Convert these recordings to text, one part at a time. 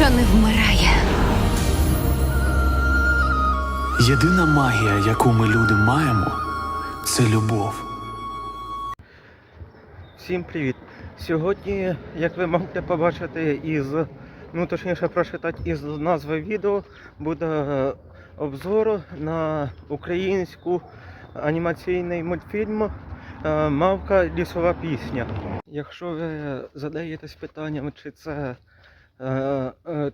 що не вмирає. Єдина магія, яку ми люди маємо, це любов. Всім привіт! Сьогодні, як ви можете побачити із, ну точніше прочитати із назви відео, буде обзор на українську анімаційний мультфільм е, Мавка лісова пісня. Якщо ви задаєтесь питанням, чи це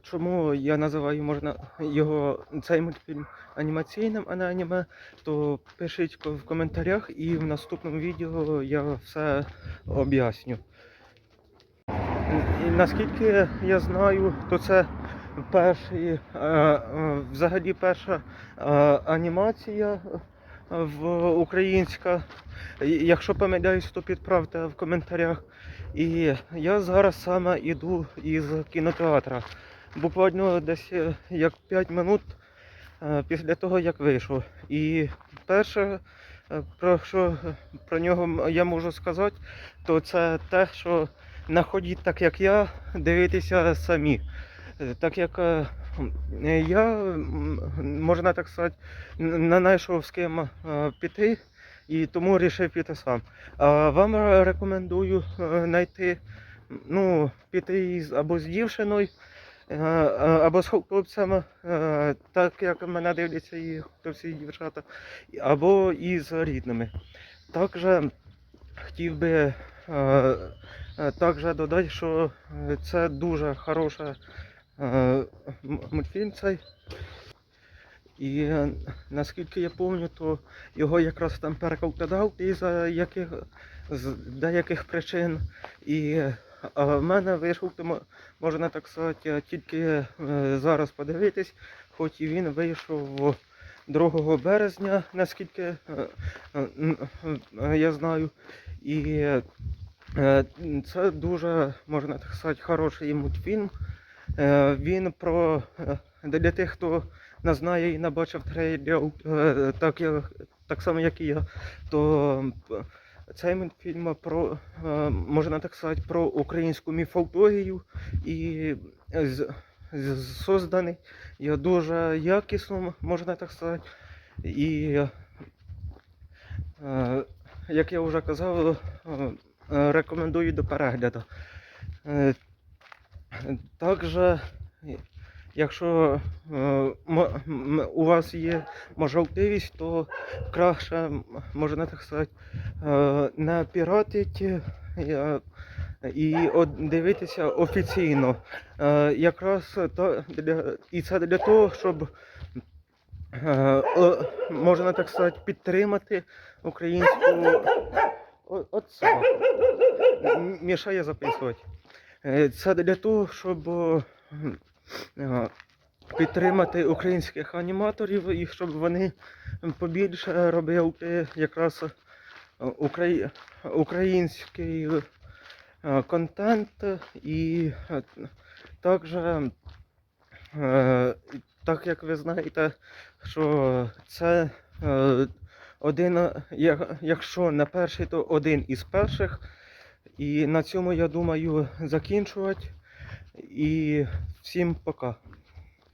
чому я називаю можна його цей мультфільм анімаційним, а не аніме, то пишіть в коментарях і в наступному відео я все об'ясню. Наскільки я знаю, то це перший, е, е, взагалі перша е, анімація в українська. Якщо помиляюсь, то підправте в коментарях. І я зараз саме іду із кінотеатра. Буквально десь е, як 5 минут е, після того, як вийшов. І перше, е, про що про нього я можу сказати, то це те, що не ходіть так, як я, дивитися самі. Так як е, я, можна так сказати, не знайшов з ким е, піти, і тому вирішив піти сам. А вам рекомендую е, знайти, ну, піти або з дівчиною, або з хлопцями, так як мене дивляться і хлопці і дівчата, або і- із рідними. Також хотів би також додати, що це дуже хороша мультфільм цей. І е, наскільки я пам'ятаю, то його якраз там перекладав із яких, з деяких причин. І е, в мене вийшов, тому можна так сказати, е, тільки е, зараз подивитись, хоч і він вийшов 2 березня, наскільки е, е, е, я знаю. І е, це дуже, можна так сказати, хороший мультфільм. Е, Він про е, для тих, хто не знає і не бачив трейлерів, е, так, так само, як і я, то цей мультфільм про, можна так сказати, про українську міфологію і созданий дуже якісно, можна так сказати. І як я вже казав, рекомендую до перегляду. Також, якщо е, у вас є можливість, то краще, можна так сказати, е, не піратить е, і дивитися офіційно. Якраз і це для того, щоб можна так сказати, підтримати українську. О- От Мішає записувати. Е, Це для того, щоб е, підтримати українських аніматорів і щоб вони побільше робили якраз е, український е, контент і е, також, е, так як ви знаєте, що це е, один, е, якщо не перший, то один із перших. І на цьому я думаю закінчувати. І всім пока.